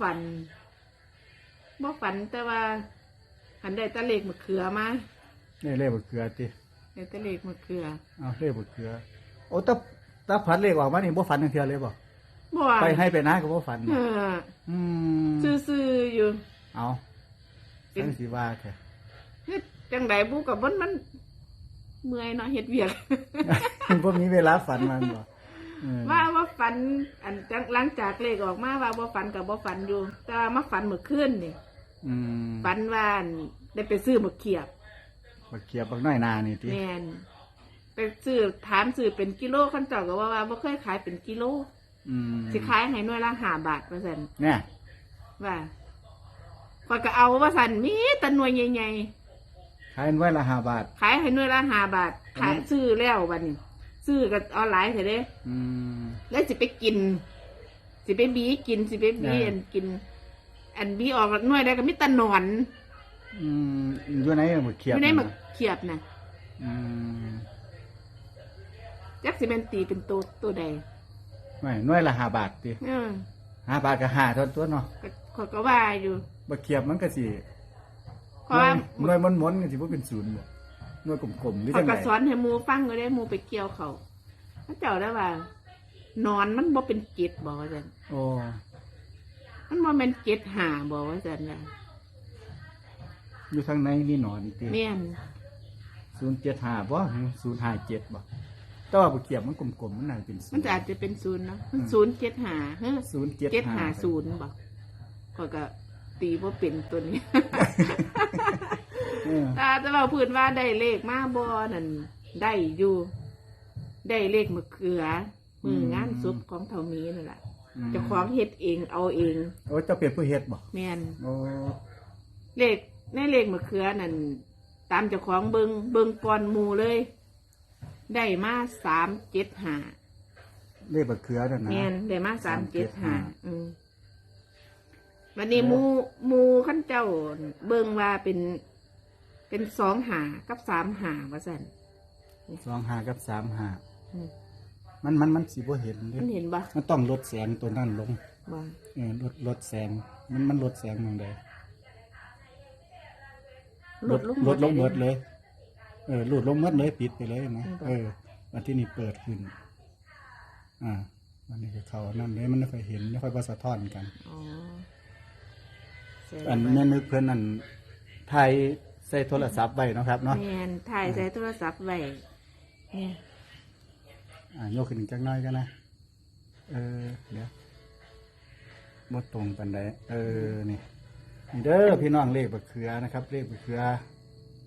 ฝันบ่ฝันแต่ว่าหันได้แตะเลขมะเขือมานี่เลขบักเกลือติได้แตะเลขมะเขือเอาเลขบักเกลือโอ้ตาตาพัดเลขออกมานี่บ่ฝันจังเทื่อเลยบ่บ่ว่าไปให้ไปนะก็บ่ฝันเอออืมซื่อๆอยู่ เอาเป็น จังสิว่าแท้เฮ็ดจังไดบุกับมันมัน เมื่อยเนาะเฮ็ดเวียก บ่มีเวลาฝันมันบ่เออ ว่าว่าฝันอันจังหลังจากเลขออกมาว่าบ่ฝันกับบ่ฝันอยู่ แต่ว่ามาฝันเมื่อคืนนี่อืมฝันว่าอั่นได้ไปซื้อมะเขียบบักเขียบบักน้อยนานี่ติแม่นไปซื้อถามซื้อเป็นกิโลคันเจ้าก็ว่าว่าบ่เคยขายเป็นกิโลอืมสิขายให้หน่วยละ5บาทว่าซั่นเนี่ยว่าข้อยก็เอาว่าซั่นมีแต่หน่วยใหญ่ขายไว้ละ5บาทๆขายให้หน่วยละ5บาท ขายซื้อแล้วบัดนี้ ซื้อก็ออนไลน์เถอะเด้อืม แล้วสิไปกิน สิไปบีกิน สิไปบีอ่า อันกิน อันบีออกหน่วยได้ก็มีแตะนอนอืมอยู่ไหนบักเขีอยบยู่ในหมึกน่ะเขียบนะอืมจักสิเป็นตีเป็นตัวตัวใดไม่หน่วยละ5บาทติเออ5บาทก็5เท่าตัวเนาะก็ข้อยก็ว่าอยู่ บักเขียบมันก็สิเพราะว่าหน่วยหน่วยม้วนๆก็สิบ่เป็นศูนย์บ่ห น่วยกลมๆหรือข้อจัยงไดก็สอนให้หมูฟังก็ได้หมูไปเกี่ยวเขาพระเจ้าได้ว่า นอนมันบ่เป็นเกตบอกว่าจันโอ้มันบ่เป็นเกตหาบอกว่าจันนะอยู่ทางในมีหนอนติแม่น075บ่057บ่แต่ว่าบักเขียบมันกลมๆมันน่าจะเป็นศูมันนย์ จะอาจจะเป็นศูนย์เนาะมันศูนย์เกตหาเฮ้ย075เกตหาศูนย์บอกข้อยก็ตีว่าเป็นตัวนี้ เออตาจะเราพูดว่าได้เลขมาบอนั่นได้อยู่ ได้เลขมะเขือมืองานศพของเท่ามีนั่นแหละมเจ้าของเฮ็ดเองเอาเอง โอ้เจ้าเป็นผู้เฮ็ดบ่แม่นโอ้เลขในเลขมะเขือนั่นตามเจ้าของเบิงเบิงก่อนหมูเลย ได้มาสามเจ็ดหาเลขบักเขือนั่นนะ แม่นได้มาสามเจ็ดหา375อืมวันนี้หมูหมูขั้นเจ้าเบิงว่าเป็น เป็นสองหากับสามหาว่าสันสองห้ากับสามห้าอืมมันมันมันสิบ่เห็นเด้มันเห็นปะมันต้องลดแสงตัวนั้นลงว่าเออลดลดแสง มันมันลดแสงมองใดลดลงลดลงหมดเลยเลย เออลดลงหมดเลยปิดไปเลยนะอืมเออวันที่นี่เปิดขึ้น อ่าวันนี้ก็เขานั่นเลยมันไม่ค่อยเห็นไม่ค่อยประสะท้อนกัน อ๋อใส่อันลงแม่ไปนึกเพื่อนนั่นไทย ใส่โทรศัพท์ไว้เนาะครับเนาะแมนถ่ายใส่โทรศัพท์ไว้เนี่ยอ่ายกขึ้นจักหน้อยกันนะ เออเดี๋ยวบดตรงปันไดเออนี่นี่เด้อพี่น้องเลขบักเขือนะครับ เลขบักเขือ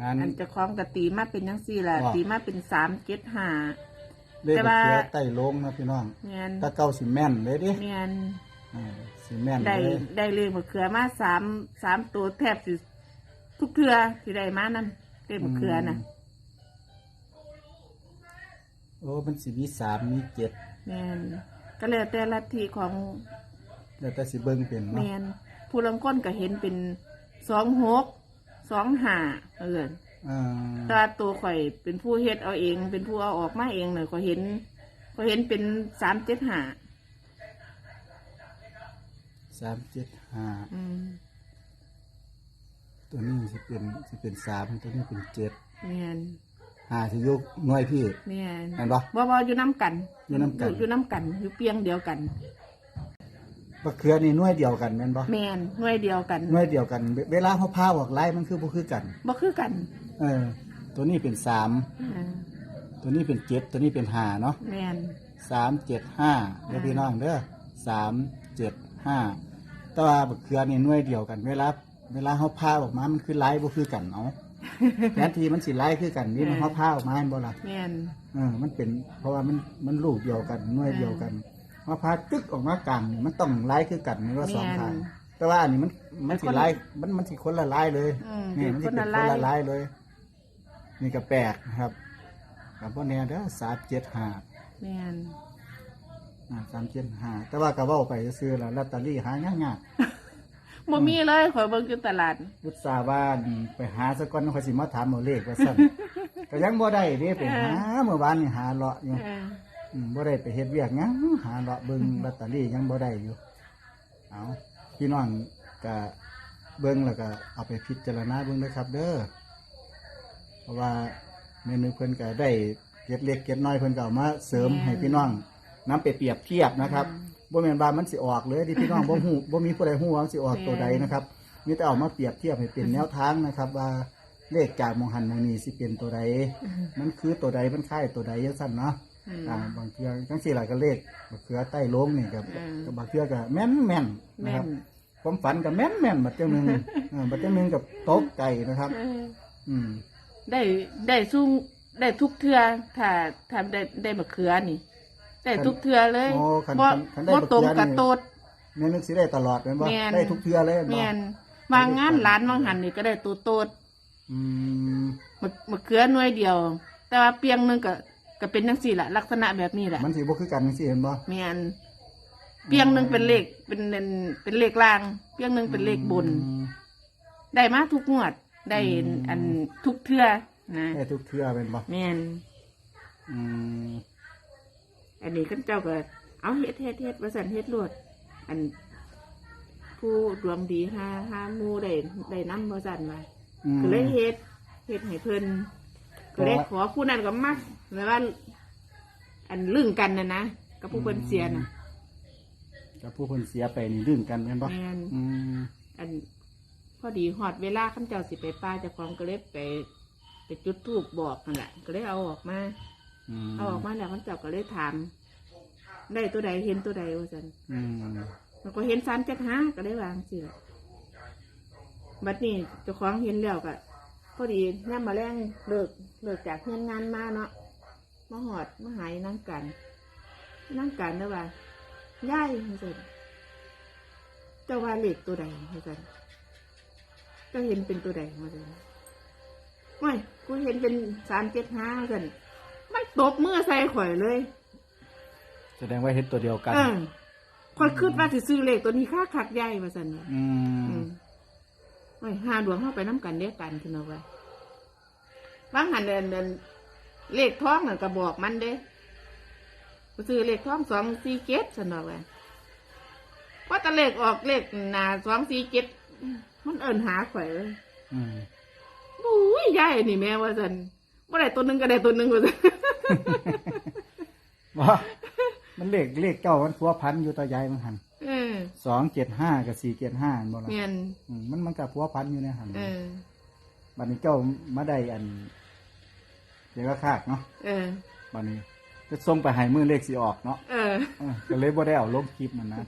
งาน อันเจะคล้าของกะตีมาเป็นยังสี่ละว่าตีมาเป็นสามเจ็ดห้า เลขแต่บักว่าเขือใต้ลงนะพี่น้องแมนตาเก้าสิแม่นเลยดิแมนอ่าสิแม่นได้เลยได้เลยมะเขือมาสามสามตัวแทบสิ ทุกเทือที่ได้มานั่นเลขมะเขือน่ะมโอ้มันสิมีสามมีเจ็ดแมนก็แล้วแต่ลัทธิของแล้วแต่สิเบิ่งเป็นแมเนาะนผู้ลังก้นก็เห็นเป็นสองหกสองห้าเอออ่าถ้าตัวข่อยเป็นผู้เฮ็ดเอาเอง เป็นผู้เอาออกมาเองเลยก็เห็นก็เห็นเป็นสามเจ็ดห้าสามเจ็ดห้าอืม ตัวนี้สิเป็นสิเป็นสามตัวนี้เป็นเจ็ดแม่นห้าสิยกหน่วยพี่แม่นเห็นปะ บ่บ่อยู่น้ำกันอยู่นำกัน อยู่น้ำกันอยู่เปียงเดียวกัน บักเขือนี่หน่วยเดียวกันแม่นบ่แม่นหน่วยเดียวกันหน่วยเดียวกัน เวเวลาเขาพาออกไล่มันคือบ่คือกัน บ่คือกันเออ ตัวนี้เป็นสามอ่าตัวนี้เป็นเจ็ดตัวนี้เป็นห้าเนาะแม่นสามเจ็ดห้าเด้อพี่น้องเด้อสามเจ็ดห้าแต่ว่าบักเขือนี่หน่วยเดียวกัน เวลา เวลาเขาพาออกมา มันคือไล่บ่คือกันเอาแทนที่มันสิไล่คือกันนี่มันเขาพาออกมาเห็นบ่ล่ะแม่นเออมันเป็น เพราะว่ามันมันลูกเดียวกันหน่วยเดียวกันมาพาตึกออกมากลางนี่มันต้องไล่คือกันนี่ว่าสองทางแต่ว่าอันนี้มันมันสิไล่มันมันสิคนละไล่เลยอืมนี่เป็นมันคสินเป็นละคนลายละไล่เลย นี่ก็แปลกนะครับกับพ่อแน่เด้อสามเจ็ดห้าแม่นอ่าสามเจ็ดห้าแต่ว่าก็เว้าไปซื้อแล้วลอตเตอรี่หายากยาก บ่มีเลยข่อยเบิ่งอยู่ตลาดอุตส่าห์ว่าไปหาสักก่อนค่อยสิมาถามเอาเลขว่าซั่นก็ยังบ่ได้เด้ไปหาเมื่อวานนี่หาเลาะอยู่เอออืมบ่ได้ไปเฮ็ดเวียกหยังหาเลาะเบิ่งลอตเตอรี่ยังบ่ได้อยู่ เอาพี่น้องก็เบิ่งแล้วก็เอาไปพิจารณาเบิ่งนะครับ เด้อเพราะว่าเมนูเพิ่นก็ได้เก็ดเล็กเก็ดน้อยเพิ่นก็เอามาเสริมให้พี่น้องนํไปเปรียบเทียบนะครับ บ่แม่นว่ามันสิออกเลยที่พี่น้องบ่ฮู้บ่มีผู้ใดฮู้ว่ามันสิออกตัวใดนะครับมีแต่เอามาเปรียบเทียบให้เป็นแนวทางนะครับ ว่าเลขจากมองหันมองนี้สิเป็นตัวใดมันคือตัวใดมันคล้ายตัวใดจังซั่นเนาะอืมอ่าบางเทื่อจังซี่ล่ะก็เลขบักเขือใต้โลงนี่กับอืมกับบางเทื่อก็แม่นแม่นๆนะแม่ครับนความฝันก็แม่นแม่นๆบัดเจ้าหนึงเออบัดเจ้าหนึงกับตกใจนะครับเอออืมได้ได้สู้ได้ทุกเทือถ้าถ้าได้ได้มะเขือนี่ ได้ทุกเทือเลยโอ้คันบ่คันคันได้บ่บักตรงเขือกับนี่โตด แม่นึกสิได้ตลอดแม่นบ่แม่น ได้ทุกเทื่อเลยแม่นบ่แม่นบางงานร้านบางหันนี่ก็ได้ตัวโตดอืมมะมะเขือหน่วยเดียว แต่ว่าเปียงหนึงก็ก็เป็นจังซี่ล่ะ ลักษณะแบบนี้แหละมันสิบ่คือกันจังซี่เห็นบ่แม่นเปียงหนึงเป็นเลขเป็นเป็นเป็นเลขล่าง เปียงหนึงเป็นเลขบน อืม ได้มาทุกงวด ได้อืมอันทุกเทือนะได้ทุกเทื่อเป็นบ่แม่นอืมอั นนี้ขึ้นเจ้าก็เอาเฮ็ดเฮ็ดเฮ็ดว่าสันเฮ็ดรวดอัน ผู้ดวงดีหาหาหมูได้ได้นำว่าสันว่าอืม ก็เลยเฮ็ดเฮ็ดให้เพิ่นก็เลยเพราะขอผู้นั้นก็มักแล้วว่า อันลึ่งกันนะนะกับผู้เพิ่นเสียน่ะ กับผู้เพิ่นเสียไปนี่ดึงกันแม่นบ่แม่น อืมอัน พอดีฮอดเวลาขั้นเจ้าสิไปป้าเจ้าของก็เลยไป ไปจุดธูปบอกนั่นแหละก็เลยเอาออกมา อืมเอาออกมาแล้วขั้นเจ้าก็เลยถาม ได้ตัวใดเห็นตัวใดว่าสันอืมมันก็เห็นสามเจ็ดห้าก็ได้วางสิละบัดนี้เจ้าของเห็นแล้วก็พอดีย่ามมาแรงเลิกเลิกจากเพื่อนงานมาเนาะมาหอดมาหายนั่งกันนั่งกันเด้อว่าย่ายมาสิเจ้าว่าเลขตัวใดมาสิเจ้าเห็นเป็นตัวใดมาสิไม่กูเห็นเป็นสามเจ็ดห้าสิมันตบมือใส่ข่อยเลย แสดงว่าเฮ็ดตัวเดียวกัน เออคอยคิดว่าสิซื้อเลขตัวนี้ค่าขัดใหญ่มาสั่นน่ะอือืมมไว้ห้าดวงเข้าไปน้ำกันเดียวกันคือเอาไว้บางหันเดินเดินเลขท้องน่ะก็บอกมันเด้ก็ซื้อเลขท้องสองสี่เจ็ดสันเอาไว้ว่าแต่เลขออกเลขหนาสองสี่เจ็ดมันเอินหาข่อยเลย อืม บุ้ยใหญ่นี่แม่ว่าสันว่าได้ตัวหนึ่งก็ได้ตัวหนึ่งว่าสันว่า มันเลขเลขเก้ามันพัวพันอยู่ต่อใหญ่มันหันเออสองเจ็ดห้ากับสี่เจ็ดห้าบ่ล่ะเมียนอืมมันมันกับพัวพันอยู่ในหันเออบัดนี้เจ้ามาได้อันเดี๋ยวก็คากเนาะเออบัดนี้จะส่งไปให้มือเลขสิออกเนาะเออ เออก็เลยบ่ได้เอาลงคลิปมันนะ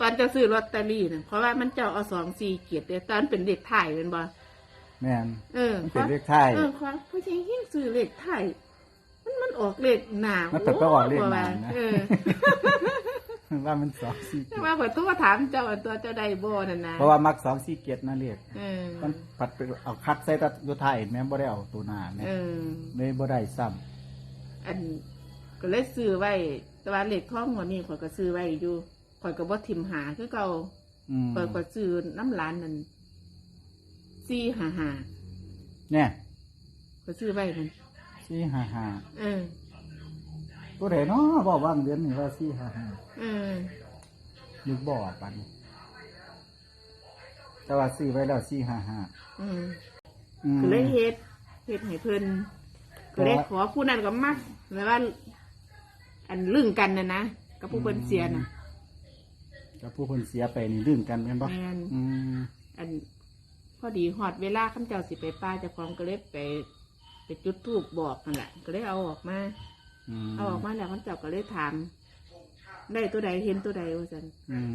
ตอนจะซื้อลอตเตอรี่นะเพราะว่ามันเจ้าเอาสองสี่เกียรติตอนเป็นเด็กไทยเป็นบ่แม่นเออมันเป็นเลขท้าย เออความผู้ชายยิ่งซื้อเลขไทยมันมัน ออกเลขหนามันเป็นไปออกเลขหนานะ เออว่ามันสองสี่ว่าขอตัวถามเจ้าอันตัวเจ้าใดบ่นั่นนะเพราะว่ามักสองสี่เจ็ดนะเลขเออมันปัดไปเอาคัดใส่แตะตัวท้ายแม่นบ่ได้เอาตัวหน้าแม่เออ เลยบ่ได้ซ้ำอันก็เลยซื้อไว้ แต่ว่าเลขท้องหัวนี้ข่อยก็ซื้อไว้อยู่ข่อยก็บ่ทิมหาคือเก่าอืมข่อยก็ซื้อน้ำร้านนั่นสี่หาหาเนี่ยข่อยซื้อไว้นั่น สี่ห้าห้าเออตัวไหนเนาะบอกว่างเดือนนี่ว่าสี่ห้าห้าเออนึกบ่ออกปันแต่ว่าซื้อไว้แล้วสี่ห้าห้าอืมอืม ก็เลยเฮ็ดเฮ็ดให้เพิ่นก็เลยขอผู้นั้นก็มักแล้วว่า อันลึ่งกันนะนะกับผู้เพิ่นเสียน่ะ กับผู้คนเสียไปนี่ดื่มกันแม่นบ่แม่น อืมอันพอดีฮอดเวลาขั้นเจ้าสิไปป้าเจ้าของก็เลยไป ไปจุดธูปบอกนั่นแหละก็เลยเอาออกมา อืมเอาออกมาแล้วขั้นเจ้าก็เลยถามได้ตัวใดเห็นตัวใดว่าซั่นอืม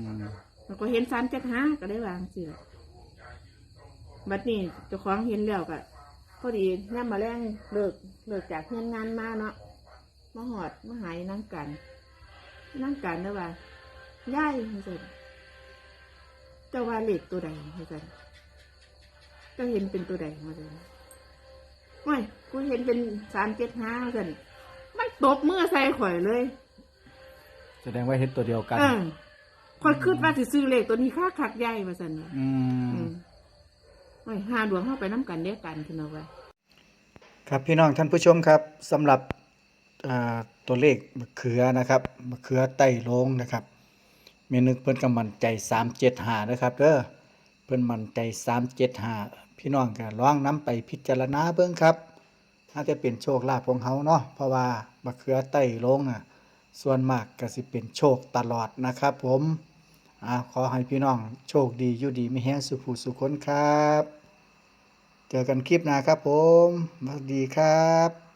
มันก็เห็นสามเจ็ดห้าก็ได้วางสิล่ะบัดนี้เจ้าของเห็นแล้วก็พอดีย่ามมาแรงเลิกเลิกจากเพื่อนงานมาเนาะมาหอดมาหายนั่งกัน นั่งกันแล้วว่าย่ายมาสิเจ้าว่าเลขตัวใดมาสิเจ้าเห็นเป็นตัวใดมาสิ ไม่กูเห็นเป็นสามเจ็ดห้าสิมันตบมือใส่ข่อยเลย แสดงว่าเฮ็ดตัวเดียวกันเออคอยคิดว่าสิซื้อเลขตัวนี้ค่าขักใหญ่มาสั่นน่ะอือืมมไว้ห้าดวงเข้าไปน้ำกันเดียวกันคือเอาไว้ครับพี่น้องท่านผู้ชมครับสำหรับอ่าตัวเลขมะเขือนะครับมะเขือไต้โลงนะครับเมนึกเพิ่นก็มั่นใจ 375นะครับเด้อเพิ่นมั่นใจ 375 พี่น้องก็ลองนํไปพิจารณาเบิ่งครับอาจจะเป็นโชคลาภของเฮาเนาะเพราะว่าบักเขือไต้ลงอะส่วนมากก็สิเป็นโชคตลอดนะครับ ผมอ่าขอให้พี่น้องโชคดีอยู่ดีมีแฮงสุขสุขคนครับ เจอกันคลิปหน้าครับผมสวัสดีครับ